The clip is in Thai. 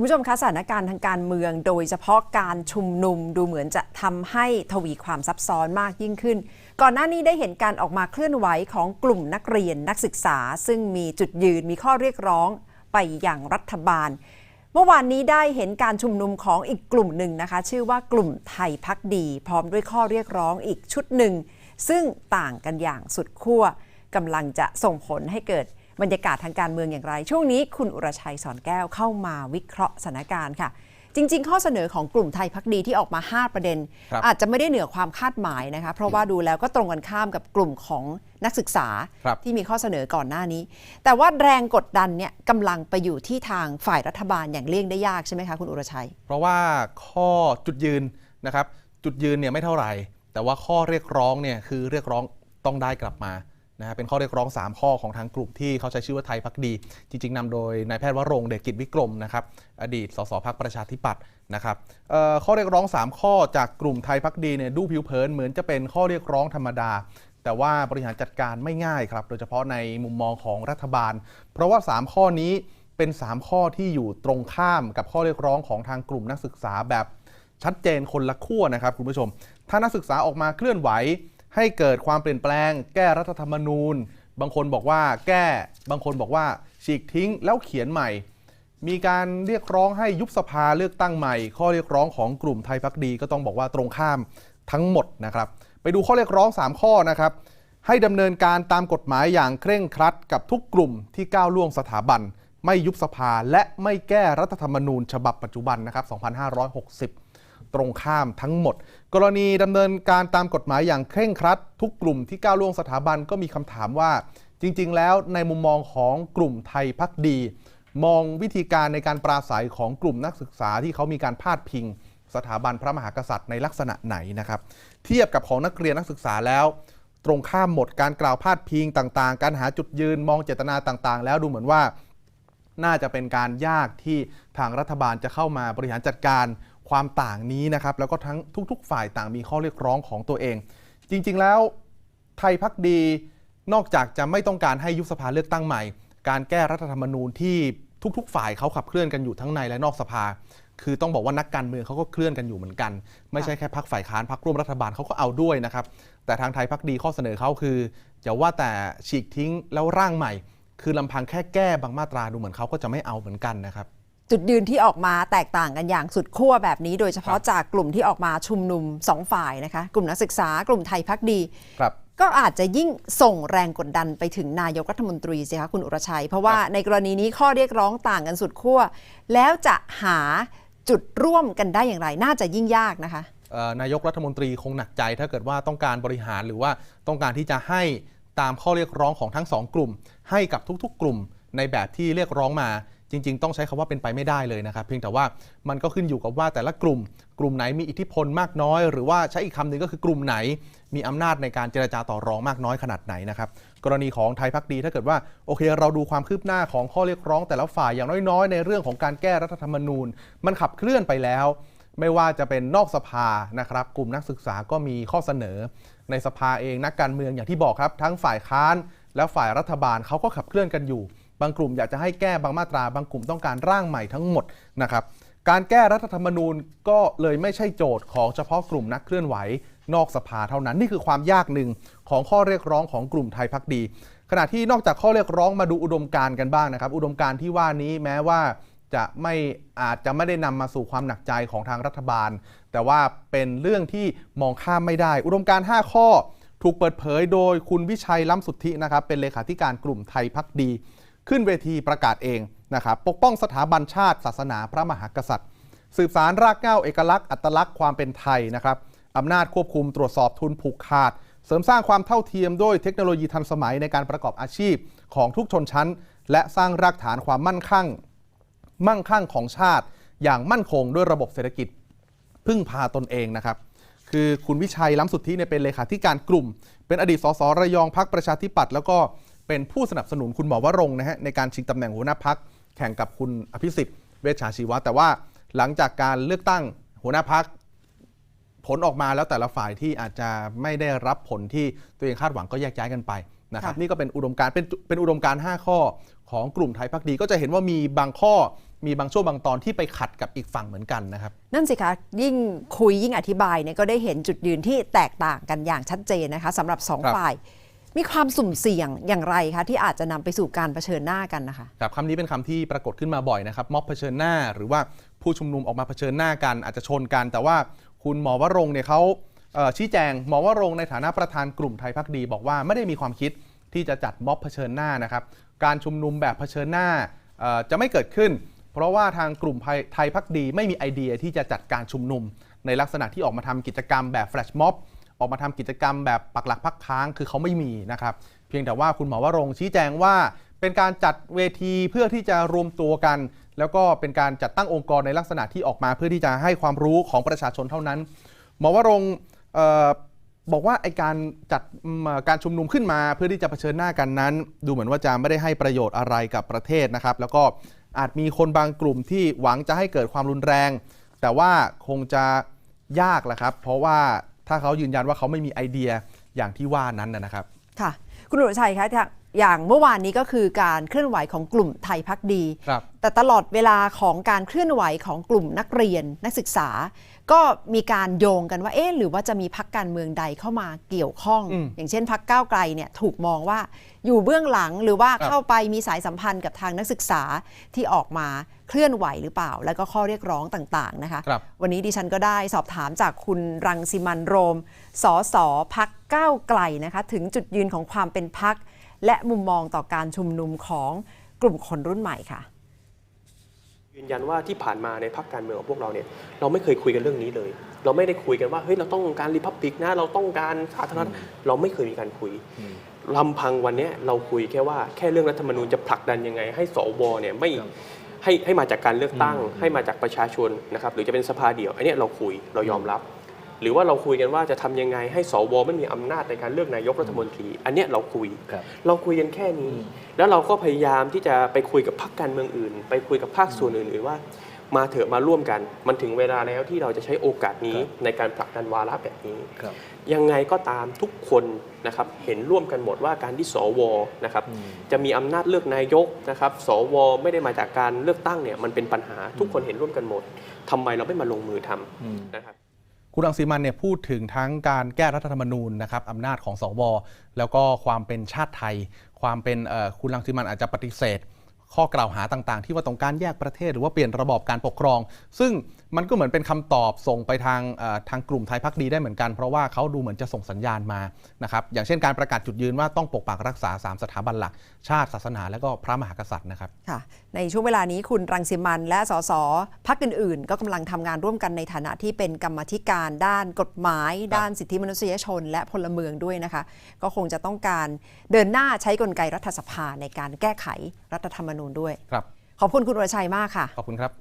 คุณผู้ชมคะสถานการณ์ทางการเมือง โดยเฉพาะการชุมนุมดูเหมือนจะทำให้ทวีความซับซ้อนมากยิ่งขึ้น ก่อนหน้านี้ได้เห็นการออกมาเคลื่อนไหวของกลุ่มนักเรียนนักศึกษา ซึ่งมีจุดยืนมีข้อเรียกร้องไปอย่างรัฐบาล เมื่อวานนี้ได้เห็นการชุมนุมของอีกกลุ่มหนึ่งนะคะ ชื่อว่ากลุ่มไทยพักดี พร้อมด้วยข้อเรียกร้องอีกชุดหนึ่งซึ่งต่างกันอย่างสุดขั้วกำลังจะส่งผลให้เกิด บรรยากาศทางการเมืองอย่างไร ช่วงนี้คุณอุรชัยสอนแก้วเข้ามาวิเคราะห์สถานการณ์ค่ะ จริง ๆ ข้อเสนอของกลุ่มไทยพักดีที่ออกมา 5 ประเด็นครับอาจจะไม่ได้เหนือความคาดหมายนะคะ เพราะว่าดูแล้วก็ตรงกันข้ามกับกลุ่มของนักศึกษาครับที่มีข้อเสนอก่อนหน้านี้ แต่ว่าแรงกดดันเนี่ยกำลังไปอยู่ที่ทางฝ่ายรัฐบาลอย่างเลี่ยงได้ยากใช่ไหมคะคุณอุรชัย เพราะว่าข้อจุดยืนนะครับจุดยืนเนี่ยไม่เท่าไหร่ แต่ว่าข้อเรียกร้องเนี่ยคือเรียกร้องต้องได้กลับมา นะฮะเป็นข้อเรียกร้อง 3 ข้อของทางกลุ่มที่เขาใช้ชื่อว่าไทยพักดี จริง ๆนำโดยนายแพทย์วรงเดชกิจวิกรมนะครับอดีตสสพักประชาธิปัตย์นะครับข้อเรียกร้อง 3 ข้อจากกลุ่มไทยพักดีเนี่ยดูผิวเผินเหมือนจะเป็นข้อเรียกร้องธรรมดา แต่ว่าบริหารจัดการไม่ง่ายครับ โดยเฉพาะในมุมมองของรัฐบาล เพราะว่า 3 ข้อนี้เป็น 3 ข้อที่อยู่ตรงข้ามกับข้อเรียกร้องของทางกลุ่มนักศึกษาแบบชัดเจนคนละขั้วนะครับคุณผู้ชม ถ้านักศึกษาออกมาเคลื่อนไหว ให้เกิดความเปลี่ยนแปลง แก้รัฐธรรมนูญ บางคนบอกว่าแก้บางคนบอกว่าฉีกทิ้งแล้วเขียนใหม่ มีการเรียกร้องให้ยุบสภาเลือกตั้งใหม่ ข้อเรียกร้องของกลุ่มไทยพักดีก็ต้องบอกว่าตรงข้ามทั้งหมดนะครับ ไปดูข้อเรียกร้อง 3 ข้อนะครับให้ดำเนินการตามกฎหมายอย่างเคร่งครัดกับทุกกลุ่มที่ก้าวล่วงสถาบัน ไม่ยุบสภาและไม่แก้รัฐธรรมนูญฉบับปัจจุบันนะครับ 2560 ตรงข้ามทั้งหมด กรณีดำเนินการตามกฎหมายอย่างเคร่งครัด ทุกกลุ่มที่ก้าวล่วงสถาบันก็มีคำถามว่า จริง ๆ แล้วในมุมมองของกลุ่มไทยพักดี มองวิธีการในการปราศัยของกลุ่มนักศึกษาที่เขามีการพาดพิง สถาบันพระมหากษัตริย์ในลักษณะไหนนะครับเทียบกับของนักเรียนนักศึกษาแล้ว ตรงข้ามหมดการกล่าวพาดพิงต่างๆ การหาจุดยืนมองเจตนาต่างๆ แล้วดูเหมือนว่าน่าจะเป็นการยากที่ทางรัฐบาลจะเข้ามาบริหารจัดการ ความต่างนี้นะครับแล้วก็ทั้งทุก ๆ ฝ่ายต่างมีข้อเรียกร้องของตัวเอง จริง ๆ แล้วไทยพักดีนอกจากจะไม่ต้องการให้ยุบสภาเลือกตั้งใหม่ การแก้รัฐธรรมนูญที่ทุก ๆ ฝ่ายเขาขับเคลื่อนกันอยู่ทั้งในและนอกสภา คือต้องบอกว่านักการเมืองเขาก็เคลื่อนกันอยู่เหมือนกัน ไม่ใช่แค่พักฝ่ายค้านพักร่วมรัฐบาลเขาก็เอาด้วยนะครับ แต่ทางไทยพักดีข้อเสนอเขาคืออย่าว่าแต่ฉีกทิ้งแล้วร่างใหม่ คือลำพังแค่แก้บางมาตราดูเหมือนเขาก็จะไม่เอาเหมือนกันนะครับ จุดยืนที่ออกมาแตกต่างกันอย่างสุดขั้วแบบนี้ โดยเฉพาะจากกลุ่มที่ออกมาชุมนุมสองฝ่ายนะคะ กลุ่มนักศึกษากลุ่มไทยพักดีครับก็อาจจะยิ่งส่งแรงกดดันไปถึงนายกรัฐมนตรีสิคะคุณอุรชัย เพราะว่าครับในกรณีนี้ข้อเรียกร้องต่างกันสุดขั้วแล้วจะหาจุดร่วมกันได้อย่างไร น่าจะยิ่งยากนะคะเอ่อนายกรัฐมนตรีคงหนักใจ ถ้าเกิดว่าต้องการบริหารหรือว่าต้องการที่จะให้ตามข้อเรียกร้องของทั้งสองกลุ่ม ให้กับทุกๆ กลุ่มในแบบที่เรียกร้องมา จริง ๆ ต้องใช้คำว่าเป็นไปไม่ได้เลยนะครับ เพียงแต่ว่ามันก็ขึ้นอยู่กับว่าแต่ละกลุ่ม กลุ่มไหนมีอิทธิพลมากน้อย หรือว่าใช้อีกคำหนึ่งก็คือกลุ่มไหน มีอำนาจในการเจรจาต่อรองมากน้อยขนาดไหนนะครับกรณีของไทยพักดีถ้าเกิดว่าโอเค เราดูความคืบหน้าของข้อเรียกร้องแต่ละฝ่ายอย่างน้อยๆ ในเรื่องของการแก้รัฐธรรมนูญ มันขับเคลื่อนไปแล้ว ไม่ว่าจะเป็นนอกสภานะครับ กลุ่มนักศึกษาก็มีข้อเสนอ ในสภาเองนักการเมืองอย่างที่บอกครับ ทั้งฝ่ายค้านและฝ่ายรัฐบาลเขาก็ขับเคลื่อนกันอยู่ บางกลุ่มอยากจะให้แก้บางมาตรา บางกลุ่มต้องการร่างใหม่ทั้งหมดนะครับการแก้รัฐธรรมนูญก็เลยไม่ใช่โจทย์ของเฉพาะกลุ่มนักเคลื่อนไหวนอกสภาเท่านั้นนี่คือความยากหนึ่งของข้อเรียกร้องของกลุ่มไทยพักดี ขณะที่นอกจากข้อเรียกร้องมาดูอุดมการณ์กันบ้างนะครับ อุดมการณ์ที่ว่านี้แม้ว่าจะไม่อาจจะไม่ได้นำมาสู่ความหนักใจของทางรัฐบาล แต่ว่าเป็นเรื่องที่มองข้ามไม่ได้ อุดมการณ์5ข้อถูกเปิดเผยโดยคุณวิชัยล้ำสุทธินะครับเป็นเลขาธิการกลุ่มไทยพักดี ขึ้นเวทีประกาศเองนะครับปกป้องสถาบันชาติ ศาสนาพระมหากษัตริย์ สืบสารรากเหง้าเอกลักษณ์อัตลักษณ์ความเป็นไทยนะครับอำนาจควบคุมตรวจสอบทุนผูกขาด เสริมสร้างความเท่าเทียมด้วยเทคโนโลยีทันสมัยในการประกอบอาชีพของทุกชนชั้น และสร้างรากฐานความมั่นคงมั่งคั่งของชาติ อย่างมั่นคงด้วยระบบเศรษฐกิจพึ่งพาตนเองนะครับ คือคุณวิชัยล้ำสุทธิเนี่ยเป็นเลขาธิการกลุ่ม เป็นอดีตสสระยองพักประชาธิปัตย์แล้วก็ เป็นผู้สนับสนุนคุณหมอวรงค์นะฮะในการชิงตำแหน่งหัวหน้าพักแข่งกับคุณอภิสิทธิ์เวชชาชีวะ แต่ว่าหลังจากการเลือกตั้งหัวหน้าพักผลออกมาแล้วแต่ละฝ่ายที่อาจจะไม่ได้รับผลที่ตัวเองคาดหวังก็แยกย้ายกันไปนะครับค่ะนี่ก็เป็นอุดมการณ์เป็นเป็นอุดมการณ์5ข้อของกลุ่มไทยพักดี ก็จะเห็นว่ามีบางข้อมีบางช่วงบางตอนที่ไปขัดกับอีกฝั่งเหมือนกันนะครับ นั่นสิคะยิ่งคุยยิ่งอธิบายเนี่ยก็ได้เห็นจุดยืนที่แตกต่างกันอย่างชัดเจนนะคะสำหรับสองครับฝ่าย มีความสุ่มเสี่ยงอย่างไรคะที่อาจจะนำไปสู่การเผชิญหน้ากันนะคะครับคำนี้เป็นคำที่ปรากฏขึ้นมาบ่อยนะครับม็อบเผชิญหน้า หรือว่าผู้ชุมนุมออกมาเผชิญหน้ากัน อาจจะชนกัน แต่ว่าคุณหมอวรงเนี่ยเขาเชี้แจงหมอวรงในฐานะประธานกลุ่มไทยพักดี บอกว่าไม่ได้มีความคิดที่จะจัดม็อบเผชิญหน้านะครับการชุมนุมแบบเผชิญหน้าจะไม่เกิดขึ้น เพราะว่าทางกลุ่มไทยพักดี ไม่มีไอเดียที่จะจัดการชุมนุม ในลักษณะที่ออกมาทำกิจกรรมแบบแฟลชม็อบ ออกมาทำกิจกรรมแบบปักหลักพักค้างคือเขาไม่มีนะครับ เพียงแต่ว่าคุณหมอวรงชี้แจงว่า เป็นการจัดเวทีเพื่อที่จะรวมตัวกัน แล้วก็เป็นการจัดตั้งองค์กรในลักษณะที่ออกมา เพื่อที่จะให้ความรู้ของประชาชนเท่านั้น หมอวรงบอกว่าไอการจัดการชุมนุมขึ้นมาเพื่อที่จะเผชิญหน้ากันนั้น ดูเหมือนว่าจะไม่ได้ให้ประโยชน์อะไรกับประเทศนะครับ แล้วก็อาจมีคนบางกลุ่มที่หวังจะให้เกิดความรุนแรง แต่ว่าคงจะยากแหละครับ เพราะว่า ถ้าเขายืนยันว่าเขาไม่มีไอเดียอย่างที่ว่านั้นนะครับ ค่ะ คุณอุรชัยคะจาก อย่างเมื่อวานนี้ก็คือการเคลื่อนไหวของกลุ่มไทยพักดีครับแต่ตลอดเวลาของการเคลื่อนไหวของกลุ่มนักเรียนนักศึกษา ก็มีการโยงกันว่าเอ๊ะหรือว่าจะมีพักการเมืองใดเข้ามาเกี่ยวข้องอืมอย่างเช่นพักก้าวไกลเนี่ยถูกมองว่าอยู่เบื้องหลังหรือว่าครับเข้าไปมีสายสัมพันธ์กับทางนักศึกษาที่ออกมาเคลื่อนไหวหรือเปล่า แล้วก็ข้อเรียกร้องต่างๆนะคะครับวันนี้ดิฉันก็ได้สอบถามจากคุณรังสิมันโรมสสพักก้าวไกลนะคะถึงจุดยืนของความเป็นพัก และมุมมองต่อการชุมนุมของกลุ่มคนรุ่นใหม่ค่ะยืนยันว่าที่ผ่านมาในพรรคการเมืองของพวกเราเนี่ยเราไม่เคยคุยกันเรื่องนี้เลย เราไม่ได้คุยกันว่าเฮ้ยเราต้องการรีพับลิกนะเราต้องการสาธารณรัฐเราไม่เคยมีการคุยลำพังวันเนี้ยเราคุยแค่ว่าแค่เรื่องรัฐธรรมนูญจะผลักดันยังไง ให้สวเนี่ยไม่ให้ให้มาจากการเลือกตั้ง ให้มาจากประชาชนนะครับหรือจะเป็นสภาเดียวอันเนี้ยเราคุยเรายอมรับ หรือว่าเราคุยกันว่าจะทำยังไงให้สวไม่มีอำนาจในการเลือกนายกรัฐมนตรี อันเนี้ยเราคุยครับเราคุยกันแค่นี้ แล้วเราก็พยายามที่จะไปคุยกับพรรคการเมืองอื่น ไปคุยกับภาคส่วนอื่นๆว่า มาเถอะมาร่วมกัน มันถึงเวลาแล้วที่เราจะใช้โอกาสนี้ในการผลักดันวาระแบบนี้ครับยังไงก็ตามทุกคนนะครับเห็นร่วมกันหมดว่าการที่สวนะครับจะมีอำนาจเลือกนายกนะครับสวไม่ได้มาจากการเลือกตั้งเนี่ยมันเป็นปัญหาทุกคนเห็นร่วมกันหมดทำไมเราไม่มาลงมือทำนะครับ คุณรังสีมันเนี่ยพูดถึงทั้งการแก้รัฐธรรมนูญนะครับอำนาจของสวแล้วก็ความเป็นชาติไทย ความเป็นคุณรังสีมันอาจจะปฏิเสธ ข้อกล่าวหาต่าง ๆ ที่ว่าต้องการแยกประเทศ หรือว่าเปลี่ยนระบอบการปกครอง ซึ่ง มันก็เหมือนเป็นคำตอบส่งไปทางเอ่อทางกลุ่มไทยพักดีได้เหมือนกัน เพราะว่าเขาดูเหมือนจะส่งสัญญาณมานะครับอย่างเช่นการประกาศจุดยืนว่าต้องปกปักรักษา 3 สถาบันหลัก ชาติศาสนาและก็พระมหากษัตริย์นะครับค่ะในช่วงเวลานี้คุณรังสิมันและสสพักอื่น ๆ ก็กำลังทำงานร่วมกันในฐานะที่เป็นกรรมาธิการด้านกฎหมาย ด้านสิทธิมนุษยชน และพลเมืองด้วยนะคะ ก็คงจะต้องการเดินหน้าใช้กลไกรัฐสภาในการแก้ไขรัฐธรรมนูญด้วยครับขอบคุณคุณวรชัยมากค่ะขอบคุณครับ